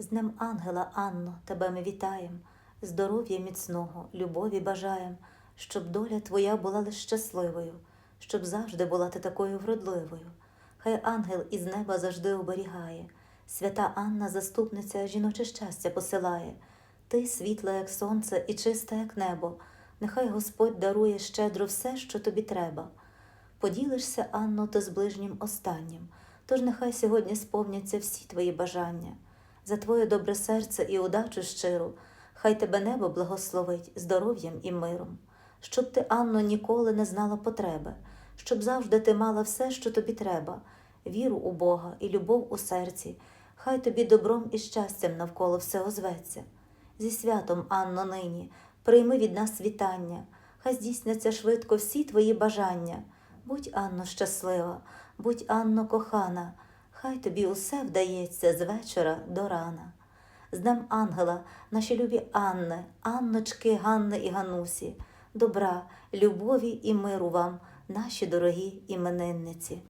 З Днем Ангела, Анно, тебе ми вітаєм, здоров'я міцного, любові бажаєм, щоб доля твоя була лиш щасливою, щоб завжди була ти такою вродливою. Хай ангел із неба завжди оберігає, свята Анна, заступниця, жіноче щастя посилає. Ти світла, як сонце, і чиста, як небо. Нехай Господь дарує щедро все, що тобі треба. Поділишся, Анно, ти з ближнім останнім, тож нехай сьогодні сповняться всі твої бажання. За твоє добре серце і удачу щиру, хай тебе небо благословить здоров'ям і миром, щоб ти, Анно, ніколи не знала потреби, щоб завжди ти мала все, що тобі треба, віру у Бога і любов у серці, хай тобі добром і щастям навколо все озветься. Зі святом, Анно, нині, прийми від нас вітання, хай здійсняться швидко всі твої бажання. Будь, Анно, щаслива, будь, Анно, кохана, хай тобі усе вдається з вечора до рана. З Днем Ангела, наші любі Анни, Анночки, Ганни і Ганусі, добра, любові і миру вам, наші дорогі іменинниці.